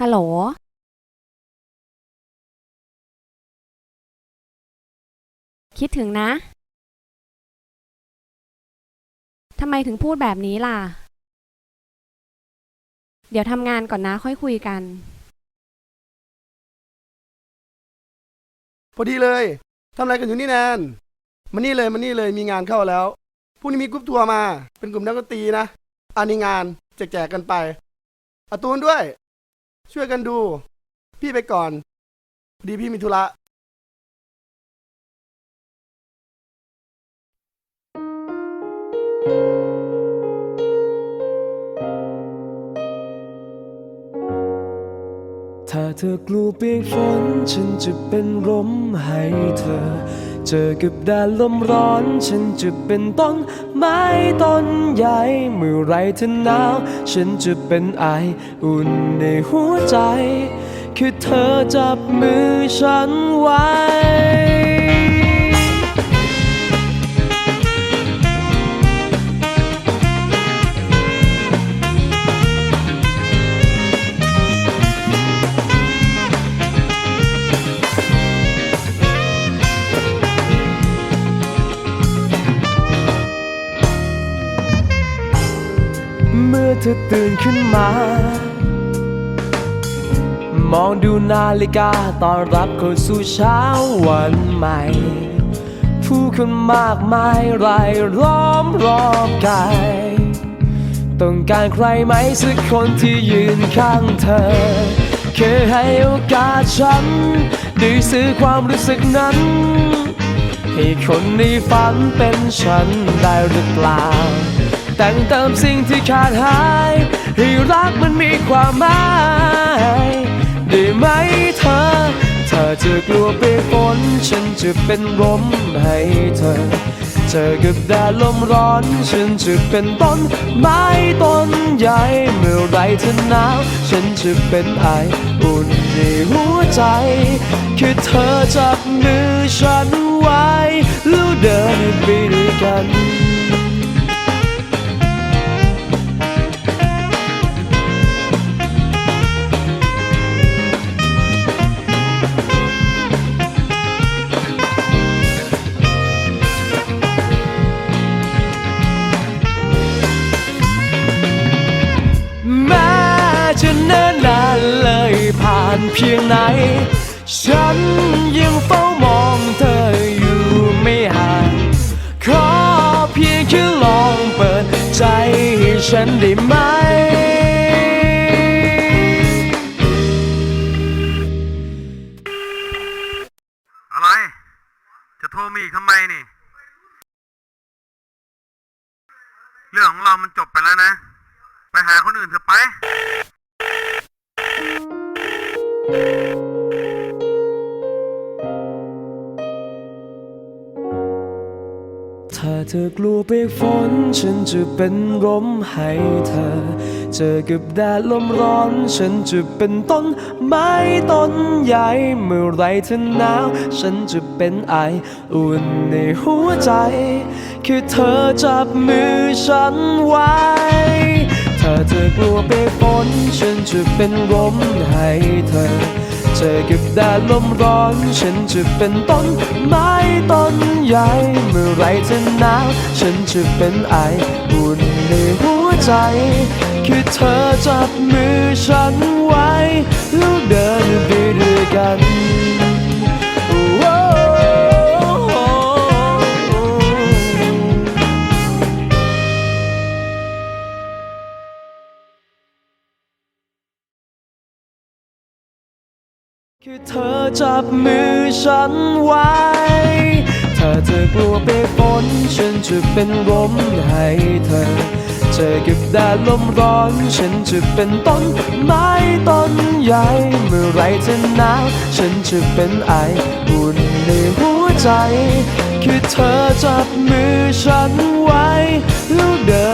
ฮัลโหลคิดถึงนะ ทำไมถึงพูดแบบนี้ล่ะ เดี๋ยวทำงานก่อนนะค่อยคุยกัน พอดีเลย ทำอะไรกันอยู่นี่แนนมานี่เลยมานี่เลยมีงานเข้าแล้วพรุ่งนี้มีกรุ๊ปทัวร์มา เป็นกลุ่มนักดนตรีนะ อันนี้งานแจกๆกันไปอาตูนด้วย ช่วยกันดู พี่ไปก่อน ดีพี่มีธุระ ถ้าเธอกลัวเปียกฝนฉันจะเป็นร่มให้เธอ เจอกับแดดลมร้อน ฉันจะเป็นต้นไม้ต้นใหญ่ เมื่อไรเธอหนาว ฉันจะเป็นไออุ่นในหัวใจ คือเธอจับมือฉันไว้ เธอตื่นขึ้นมา มองดูนาฬิกาตอนรับเข้าสู่เช้าวันใหม่ ผู้คนมากมายรายล้อมรอบกายต้องการใครไหมสักคนที่ยืนข้างเธอแค่ให้โอกาสฉันได้ซื้อความรู้สึกนั้น ให้คนในฝันเป็นฉันได้หรือเปล่า แต่งเติมสิ่งที่ขาดหาย ให้รักมันมีความหมายได้ไหมเธอ เธอจะกลัวเปียกฝนฉันจะเป็นร่มให้เธอเจอกับแดดลมร้อน ฉันจะเป็นต้นไม้ต้นใหญ่เมื่อไรเธอหนาว ฉันจะเป็นไออุ่นในหัวใจคือเธอจับมือฉันไว้ แล้วเดินไปด้วยกัน เพียงไหน ฉันยังเฝ้ามองเธออยู่ไม่ห่าง ขอเพียงแค่ลองเปิดใจให้ฉันได้ไหมอะไร จะโทรมาอีกทำไมนี่ เรื่องของเรามันจบไปแล้วนะ ไปหาคนอื่นเถอะไป ถ้าเธอกลัวเปียกฝน ฉันจะเป็นร่มให้เธอ เจอกับแดดลมร้อน ฉันจะเป็นต้นไม้ต้นใหญ่ เมื่อไรเธอหนาว ฉันจะเป็นไออุ่นในหัวใจ คือเธอจับมือฉันไว้ ถ้าเธอกลัวเปียกฝน ฉันจะเป็นร่มให้เธอ เจอกับแดดลมร้อน ฉันจะเป็นต้นไม้ต้น ใหญ่เมื่อไรเธอหนาวฉันจะเป็นไออุ่นในหัวใจ คือเธอจับมือฉันไว้ แล้วเดินไปด้วยกันคือเธอจับมือฉันไว้ ถ้าเธอกลัวเปียกฝนฉันจะเป็นร่มให้เธอ เธอกับแดดลมร้อน ฉันจะเป็นต้นไม้ต้นใหญ่ เมื่อไรจะหนาวฉันจะเป็นไออุ่นในหัวใจ คือเธอจับมือฉันไว้แล้วเดิน